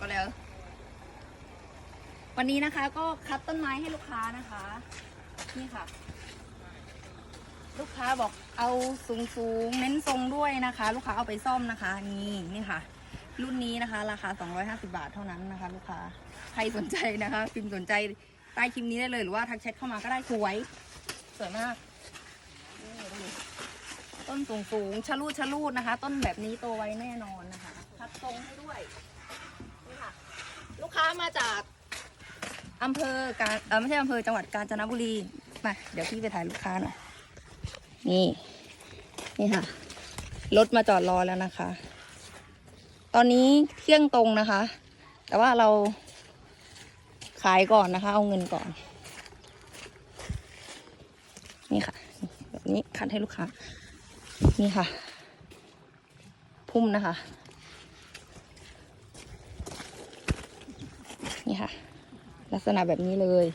ก็แล้ว วันนี้นะคะก็คัดต้นไม้ให้ลูกค้านะคะ นี่ค่ะ ลูกค้าบอกเอาสูงสูงเน้นทรงด้วยนะคะ ลูกค้าเอาไปซ่อมนะคะ นี่นี่ค่ะ รุ่นนี้นะคะ ราคา 250 บาทเท่านั้นนะคะ ลูกค้าใครสนใจนะคะพิมพ์สนใจใต้คลิปนี้ได้เลยหรือว่าทักแชทเข้ามาก็ได้สวยสวยมากนี่ดูต้นสูงสูงชะลูดชะลูดนะคะ ต้นแบบนี้โตไวแน่นอนนะคะคัดทรงให้ด้วย มาจากอำเภอการเออไม่ใช่อำเภอจังหวัดกาญจนบุรีมาเดี๋ยวพี่ไปถ่ายลูกค้าหน่อยนี่ นี่ค่ะ รถมาจอดรอแล้วนะคะ ตอนนี้เที่ยงตรงนะคะ แต่ว่าเราขายก่อนนะคะ เอาเงินก่อน นี่ค่ะแบบนี้คัดให้ลูกค้า นี่ค่ะ พุ่มนะคะ นี่ค่ะ ลักษณะแบบนี้เลย